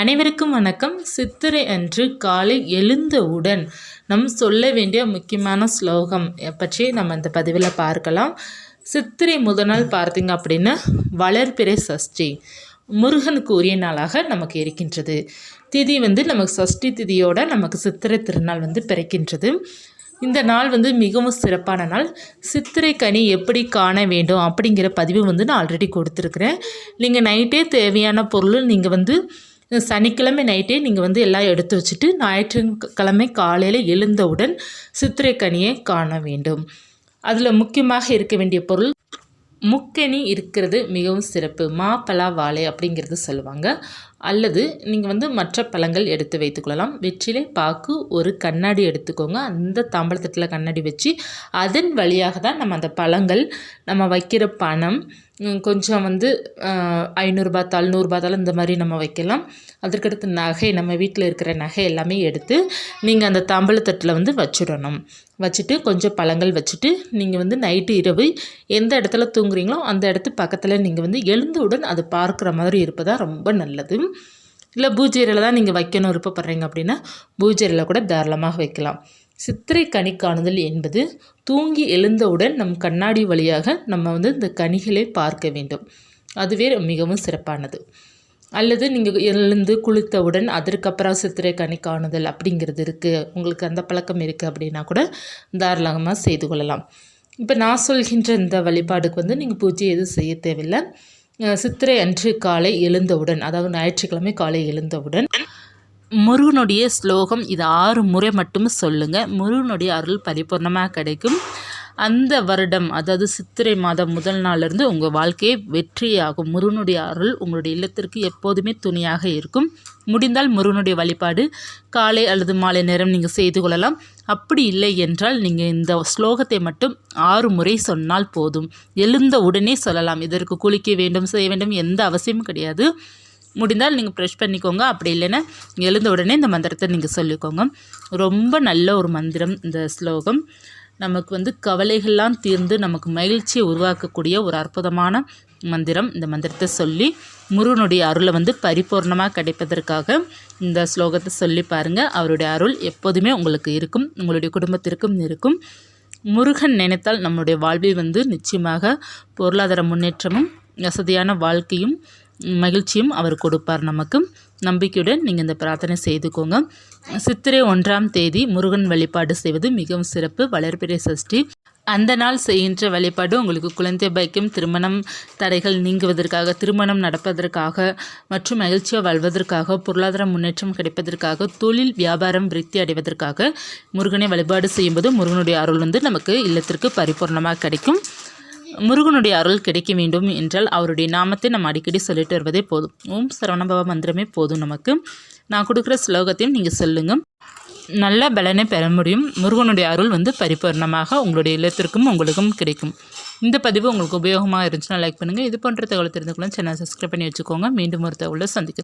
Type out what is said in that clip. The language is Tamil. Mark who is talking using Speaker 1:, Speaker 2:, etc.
Speaker 1: அனைவருக்கும் வணக்கம். சித்திரை அன்று காலை எழுந்தவுடன் நம் சொல்ல வேண்டிய முக்கியமான ஸ்லோகம் பற்றி நம்ம இந்த பதிவில் பார்க்கலாம். சித்திரை முதல் நாள் பார்த்தீங்க அப்படின்னா வளர்பிறை சஷ்டி. முருகனுக்கு உரிய நாளாக நமக்கு இருக்கின்றது. திதி வந்து நமக்கு சஷ்டி திதியோட நமக்கு சித்திரை திருநாள் வந்து பிறக்கின்றது. இந்த நாள் வந்து மிகவும் சிறப்பான நாள். சித்திரை கனி எப்படி காண வேண்டும் அப்படிங்கிற பதிவு வந்து நான் ஆல்ரெடி கொடுத்துருக்குறேன். நீங்கள் நைட்டே தேவையான பொருள் நீங்கள் வந்து சனிக்கிழமை நைட்டே நீங்கள் வந்து எல்லாம் எடுத்து வச்சுட்டு ஞாயிற்றுக்கிழமை காலையில் எழுந்தவுடன் சித்திரை கனியை காண வேண்டும். அதில் முக்கியமாக இருக்க வேண்டிய பொருள் முக்கணி இருக்கிறது மிகவும் சிறப்பு. மாப்பலா வாழை அப்படிங்கிறது சொல்லுவாங்க. அல்லது நீங்கள் வந்து மற்ற பழங்கள் எடுத்து வைத்துக்கொள்ளலாம். வெற்றிலை பாக்கு ஒரு கண்ணாடி எடுத்துக்கோங்க. அந்த தாம்பழத்தட்டில் கண்ணாடி வச்சு அதன் வழியாக தான் நம்ம அந்த பழங்கள் நம்ம வைக்கிற பணம் கொஞ்சம் வந்து ஐநூறுரூபா தாள் நூறுரூபா தாள் இந்த மாதிரி நம்ம வைக்கலாம். அதற்கடுத்து நகை நம்ம வீட்டில் இருக்கிற நகை எல்லாமே எடுத்து நீங்கள் அந்த தாம்பழத்தட்டில் வந்து வச்சுடணும். வச்சுட்டு கொஞ்சம் பழங்கள் வச்சுட்டு நீங்கள் வந்து நைட்டு இரவு எந்த இடத்துல தூங்குறீங்களோ அந்த இடத்து பக்கத்தில் நீங்கள் வந்து எழுந்தவுடன் அது பார்க்குற மாதிரி இருப்பதாக ரொம்ப நல்லது. இல்லை பூஜையில் தான் நீங்கள் வைக்கணும் விருப்பப்படுறீங்க அப்படின்னா பூஜையில் கூட தாராளமாக வைக்கலாம். சித்திரை கனி காணுதல் என்பது தூங்கி எழுந்தவுடன் நம் கண்ணாடி வழியாக நம்ம வந்து இந்த கனிகளை பார்க்க வேண்டும். அதுவே மிகவும் சிறப்பானது. அல்லது நீங்கள் எழுந்து குளித்தவுடன் அதற்கப்புறம் சித்திரை கனி காணுதல் அப்படிங்கிறது இருக்குது உங்களுக்கு அந்த பழக்கம் இருக்குது அப்படின்னா கூட தாராளமாக செய்து கொள்ளலாம். இப்போ நான் சொல்கின்ற இந்த வழிபாடுக்கு வந்து நீங்கள் பூஜை எதுவும் செய்ய தேவையில்லை. சித்திரை அன்று காலை எழுந்தவுடன் அதாவது ஞாயிற்றுக்கிழமை காலை எழுந்தவுடன் முருகனுடைய ஸ்லோகம் இது ஆறு முறை மட்டும் சொல்லுங்கள் முருகனுடைய அருள் பரிபூர்ணமாக கிடைக்கும். அந்த வருடம் அதாவது சித்திரை மாதம் முதல் நாளிலிருந்து உங்கள் வாழ்க்கையை வெற்றியாகும். முருகனுடைய அருள் உங்களுடைய இல்லத்திற்கு எப்போதுமே துணியாக இருக்கும். முடிந்தால் முருகனுடைய வழிபாடு காலை அல்லது மாலை நேரம் நீங்கள் செய்து கொள்ளலாம். அப்படி இல்லை என்றால் நீங்கள் இந்த ஸ்லோகத்தை மட்டும் ஆறு முறை சொன்னால் போதும். எழுந்த உடனே சொல்லலாம். இதற்கு குளிக்க வேண்டும் செய்ய வேண்டும் எந்த அவசியமும் கிடையாது. முடிந்தால் நீங்கள் ப்ரெஷ் பண்ணிக்கோங்க. அப்படி இல்லைன்னா எழுந்த உடனே இந்த மந்திரத்தை நீங்கள் சொல்லிக்கோங்க. ரொம்ப நல்ல ஒரு மந்திரம் இந்த ஸ்லோகம். நமக்கு வந்து கவலைகள்லாம் தீர்ந்து நமக்கு மகிழ்ச்சியை உருவாக்கக்கூடிய ஒரு அற்புதமான மந்திரம் இந்த மந்திரத்தை சொல்லி முருகனுடைய அருளை வந்து பரிபூர்ணமாக கிடைப்பதற்காக இந்த ஸ்லோகத்தை சொல்லி பாருங்கள் அவருடைய அருள் எப்போதுமே உங்களுக்கு இருக்கும் உங்களுடைய குடும்பத்திற்கும் இருக்கும். முருகன் நினைத்தால் நம்முடைய வாழ்வில் வந்து நிச்சயமாக பொருளாதார முன்னேற்றமும் வசதியான வாழ்க்கையும் மகிழ்ச்சியும் அவர் கொடுப்பார் நமக்கு நம்பிக்கையுடன் நீங்கள் இந்த பிரார்த்தனை செய்துக்கோங்க. சித்திரை ஒன்றாம் தேதி முருகன் வழிபாடு செய்வது மிகவும் சிறப்பு வளர்பிறை சஷ்டி. அந்த நாள் செய்கின்ற வழிபாடு உங்களுக்கு குழந்தை பைக்கும் திருமணம் தடைகள் நீங்குவதற்காக திருமணம் நடப்பதற்காக மற்றும் மகிழ்ச்சியாக வாழ்வதற்காக பொருளாதார முன்னேற்றம் கிடைப்பதற்காக தொழில் வியாபாரம் விருத்தி அடைவதற்காக முருகனை வழிபாடு செய்யும்போது முருகனுடைய அருள் வந்து நமக்கு இல்லத்திற்கு பரிபூர்ணமாக கிடைக்கும். முருகனுடைய அருள் கிடைக்க வேண்டும் என்றால் அவருடைய நாமத்தை நம்ம அடிக்கடி சொல்லிட்டு வருவதே போதும். ஓம் சரவணபவ மந்திரமே போதும் நமக்கு. நான் கொடுக்குற ஸ்லோகத்தையும் நீங்கள் சொல்லுங்கள் நல்ல பலனை பெற முடியும். முருகனுடைய அருள் வந்து பரிபூர்ணமாக உங்களுடைய இல்லத்திற்கும் உங்களுக்கும் கிடைக்கும். இந்த பதிவு உங்களுக்கு உபயோகமாக இருந்துச்சுன்னா லைக் பண்ணுங்கள் இது போன்ற தகவல் தெரிந்து கொள்ள சேனல் சப்ஸ்கிரைப் பண்ணி வச்சுக்கோங்க. மீண்டும் ஒரு தகவலை சந்திக்கிறேன்.